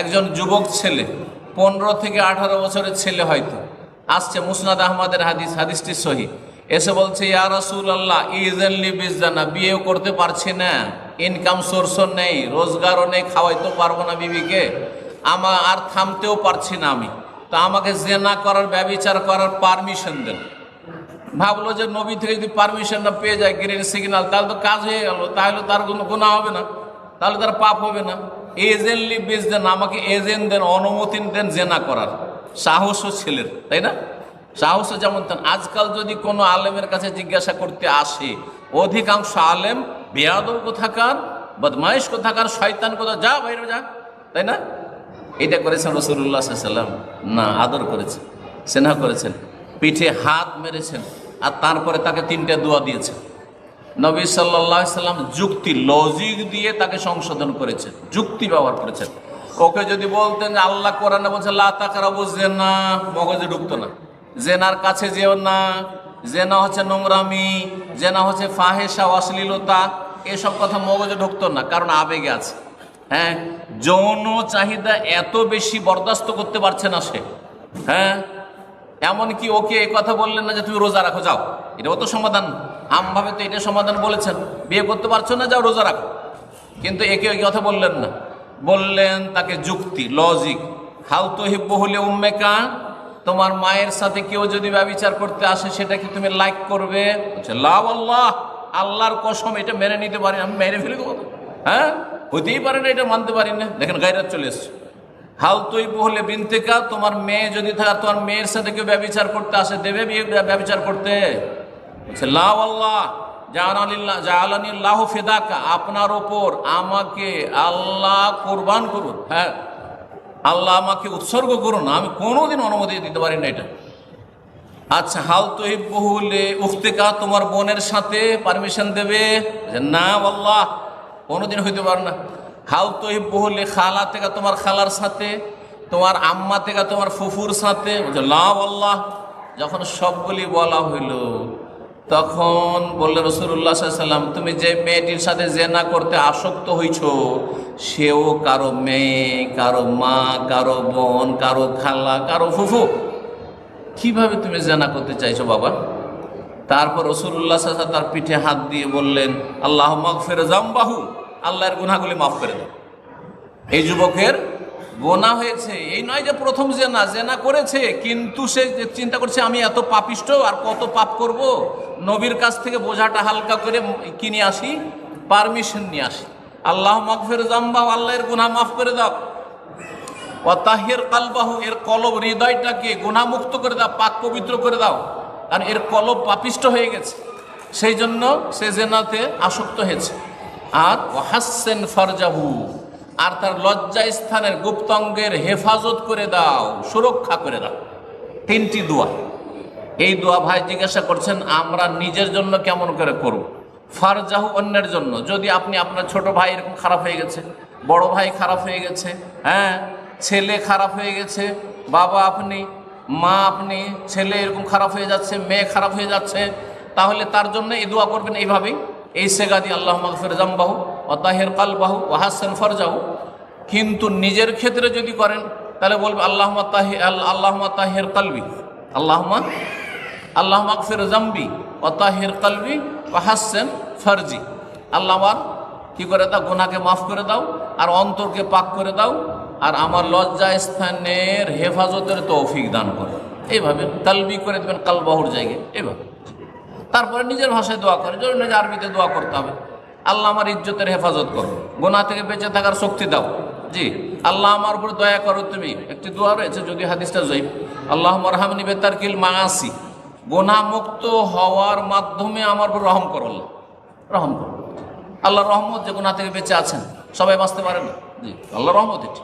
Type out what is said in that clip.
একজন যুবক ছেলে, পনেরো থেকে আঠারো বছরের ছেলে হয়তো। আসছে মুসনাদ আহমদের হাদিস, হাদিসটি সহি। এসে বলছে, ইয়া রাসুল আল্লাহ ইজেনলি বিজানা, বিয়েও করতে পারছি না। ইনকাম সোর্সও নেই, রোজগারও নেই, খাওয়াইতেও পারব না বিবিকে। আমা, আর থামতেও পারছি না আমি। তা আমাকে জেনা করার, ব্যবিচার করার পারমিশন দেন। ভাবলো যে নবী থেকে যদি পারমিশনটা পেয়ে যায়, গ্রিন সিগন্যাল, তাহলে তো কাজ হয়ে গেল, তাহলে তার কোনো গুণা হবে না। তাহলে তার পাপ হবে না। এজেন্টলি বেচ দেন, আমাকে এজেন্ট দেন, অনুমতি দেন, জেনা করার। সাহসও ছেলের, তাই না? সাহসও যেমন তেন আজকাল যদি কোনো আলেমের কাছে জিজ্ঞাসা করতে আসে, অধিকাংশ আলেম বেয়াদব কোথাকার বদমাইশ কোথাকার, শয়তান কোথা যা বাইরে যা, তাই না? এটা করেছেন রসুল্লাহ সাল্লাম না, আদর করেছেন, সেনা করেছেন, পিঠে হাত মেরেছেন, আর তারপরে তাকে তিনটে দোয়া দিয়েছেন। নবী সাল্লাহ সাল্লাম যুক্তি লজিক দিয়ে তাকে সংশোধন করেছেন, যুক্তি ব্যবহার করেছেন। ওকে যদি বলতেন আল্লাহ কোরআনে বলছে, লা তাকারা বুঝছেন না মগজে ঢুকতো না। জেনার কাছে যেও না জেনা হচ্ছে নোংরামি জেনা হচ্ছে ফাহেসা অশ্লীলতা এসব কথা মগজে ঢুকতো না, কারণ আবেগে আছে। হ্যাঁ যৌন চাহিদা এত বেশি বরদাস্ত করতে পারছে না সে। হ্যাঁ এমনকি ওকে কথা বললেন না যে তুমি রোজা রাখো, যাও। এটাও তো সমাধান। আমভাবে তো এটা সমাধান বলেছেন। বিয়ে করতে পারছ না, যাও রোজা রাখো। কিন্তু একে ওই কথা বললেন না। বললেন তাকে যুক্তি লজিক হাউ তো হিব্ব হলে উম্মেকা তোমার মায়ের সাথে কেউ যদি ব্যবচার করতে আসে, সেটা কি তুমি লাইক করবে? বলছে লাভ আল্লাহ আল্লাহর কসম, এটা মেনে নিতে পারি আমি মেরে ফেলে দেবো হ্যাঁ? হতেই পারে না, এটা মানতে পারি না। দেখেন গাইরাত চলে এসছে। হাল তুই বহলে বিনতেকা? তোমার মেয়ে যদি থাকে তোমার মেয়ের সাথে কেউ ব্যবচার করতে আসে দেবে বিয়ে ব্যবচার করতে? বলছে, জাহালানিল্লাহ ফেদাকা আপনার ওপর আমাকে আল্লাহ কোরবান করুন। হ্যাঁ আল্লাহ আমাকে উৎসর্গ করুন। আমি কোনোদিন অনুমতি দিতে পারি না এটা। আচ্ছা হাল তহিব বহুলে উফতেকা তোমার বোনের সাথে পারমিশন দেবে? না আল্লাহ কোনোদিন হইতে পারে না। হাল তহিব বহুলে খালা থেকে তোমার খালার সাথে, তোমার আম্মা থেকে তোমার ফুফুর সাথে? আল্লাহ যখন সবগুলি বলা হইল, তখন বললে রসুল্লাহ সাল্লাম, তুমি যে মেয়েটির সাথে জেনা করতে আসক্ত হইছ, সেও কারও মেয়ে, কারও মা, কারও বোন, কারও খালা, কারও ফুফু। কীভাবে তুমি জেনা করতে চাইছো বাবা? তারপর রসুল্লাহ সাল্লাম তার পিঠে হাত দিয়ে বললেন আল্লাহ মাফ ফেরে জাম্বাহু আল্লাহর গুনাহগুলি মাফ করে দাও। এই যুবকের গোনা হয়েছে। এই নয় যে প্রথম জেনা জেনা করেছে, কিন্তু সে চিন্তা করছে, আমি এত পাপিষ্ট, আর কত পাপ করব? নবীর কাছ থেকে বোঝাটা হালকা করে কিনে আসি পারমিশন নিয়ে আসি। আল্লাহ মাগফের জাম্বাহু, আল্লাহর গুনাহ মাফ করে দাও। অতাহের কালবাহু, এর কলব হৃদয়টাকে গুণামুক্ত করে দাও, পাক পবিত্র করে দাও। কারণ এর কলব পাপিষ্ট হয়ে গেছে। সেই জন্য সে জেনাতে আসক্ত হয়েছে। আর ওয়াহাসেন ফরজাহু। আর তার লজ্জা স্থানের গুপ্তঙ্গের হেফাজত করে দাও, সুরক্ষা করে দাও। তিনটি দোয়া। এই দোয়া ভাই জিজ্ঞাসা করছেন, আমরা নিজের জন্য কেমন করে করব? ফারজাহু অন্যের জন্য। যদি আপনি আপনার ছোট ভাই এরকম খারাপ হয়ে গেছে, বড় ভাই খারাপ হয়ে গেছে হ্যাঁ ছেলে খারাপ হয়ে গেছে, বাবা আপনি, মা আপনি, ছেলে এরকম খারাপ হয়ে যাচ্ছে, মেয়ে খারাপ হয়ে যাচ্ছে, তাহলে তার জন্য এই দোয়া করবেন এইভাবেই? এই সেগাদি আল্লাহ মগফির জাম্বাহু, ও তাহের কালবাহু হাসান ফরজাহু। কিন্তু নিজের ক্ষেত্রে যদি করেন, তাহলে বলবে আল্লাহ তাহি আল্লাহ তাহের কালবি। আল্লাহমা আল্লাহ মাকফির জাম্বি, ও তাহির কালবি, ও হাসেন ফরজি। আল্লাহ কি করে দাও? গোনাকে মাফ করে দাও, আর অন্তরকে পাক করে দাও, আর আমার লজ্জা স্থানের হেফাজতের তৌফিক দান করে। এইভাবে কালবি করে দেবেন কালবাহুর জায়গায়, এইভাবে। তারপরে নিজের ভাষায় দোয়া করে জন্য যে আরবিতে দোয়া করতে হবে। আল্লাহ আমার ইজ্জতের হেফাজত করো। গোনা থেকে বেঁচে থাকার শক্তি দাও। জি, আল্লাহ আমার উপর দয়া করো তুমি। একটি দোয়া রয়েছে যদি হাদিসটা জয়ীব আল্লাহ মরহামনি বেতার কিল মাঙাসি গোনা মুক্ত হওয়ার মাধ্যমে আমার উপর রহম করো আল্লাহ। রহম করো। আল্লাহ রহমত যে গোনা থেকে বেঁচে আছেন, সবাই বাঁচতে পারে না। জি, আল্লাহ রহমত এটি।